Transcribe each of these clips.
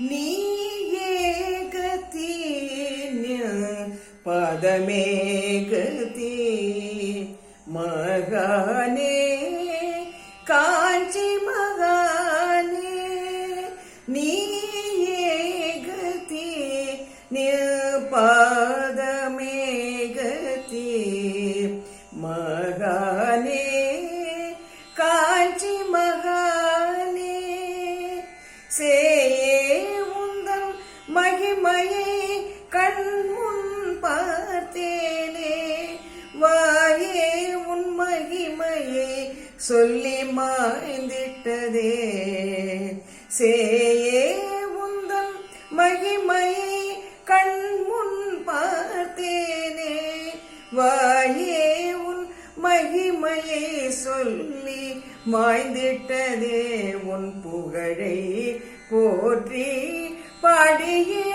நீயே கதி பதமே கதி மகானே காஞ்சி மகானே நீயே கண்முன் பார்த்தேனே வாயே உன் மகிமையை சொல்லி மாய்ந்திட்டதே. சேயே உந்தன் மகிமையை கண்முன் பார்த்தேனே வாயே உன் மகிமையை சொல்லி மாய்ந்திட்டதே. உன் புகழை போற்றி பாடியே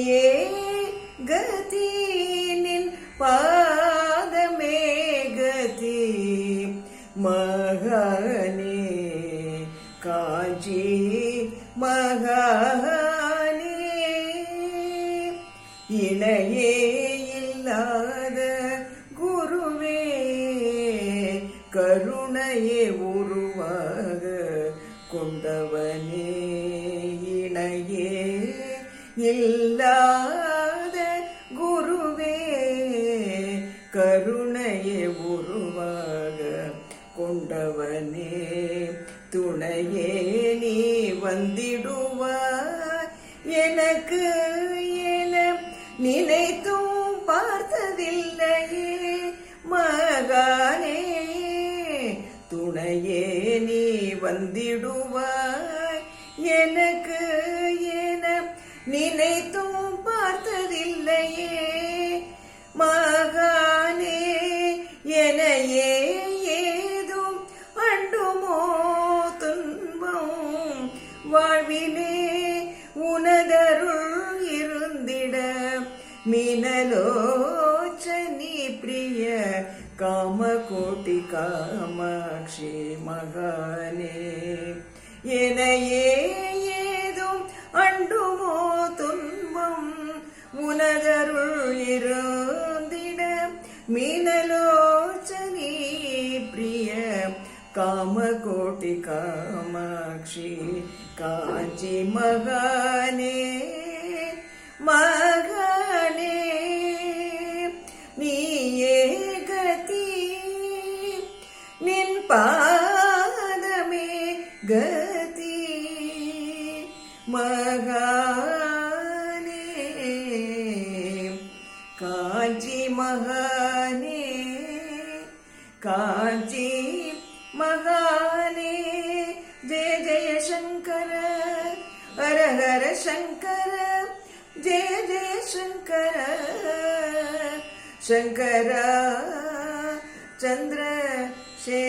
நீயே கதி பாதமே கதி மகானே காஞ்சி மகானே. இணையே இல்லாத குருவே கருணையே உருவாக கொண்டவனே. இல்லாத குருவே கருணையே உருவாக கொண்டவனே துணையே நீ வந்திடுவாய். எனக்கு என நினைத்தும் பார்த்ததில்லையே மகானே துணையே நீ வந்திடுவாய். எனக்கு ஏ நினைத்தும் பார்த்ததில்லையே. மகானே எனையே ஏதும் அண்டுமோ துன்பம்? வாழ்விலே உனதருள் இருந்திட மினலோச்சனி பிரிய காமகோட்டி காமாட்சி மகானே எனையே ஏதும் உனதருள் இருந்திட மீனலோச்சனி பிரிய காமகோட்டி காமாட்சி காஞ்சி மகானே மகானே நீயே கதி நின் பாதமே கதி மகானே காஞ்சி மகானே காஞ்சி மகானே ஜெய ஜெய சங்கர ஹரஹர சங்கர ஜெய ஜெய சங்கர சங்கர சந்திர சே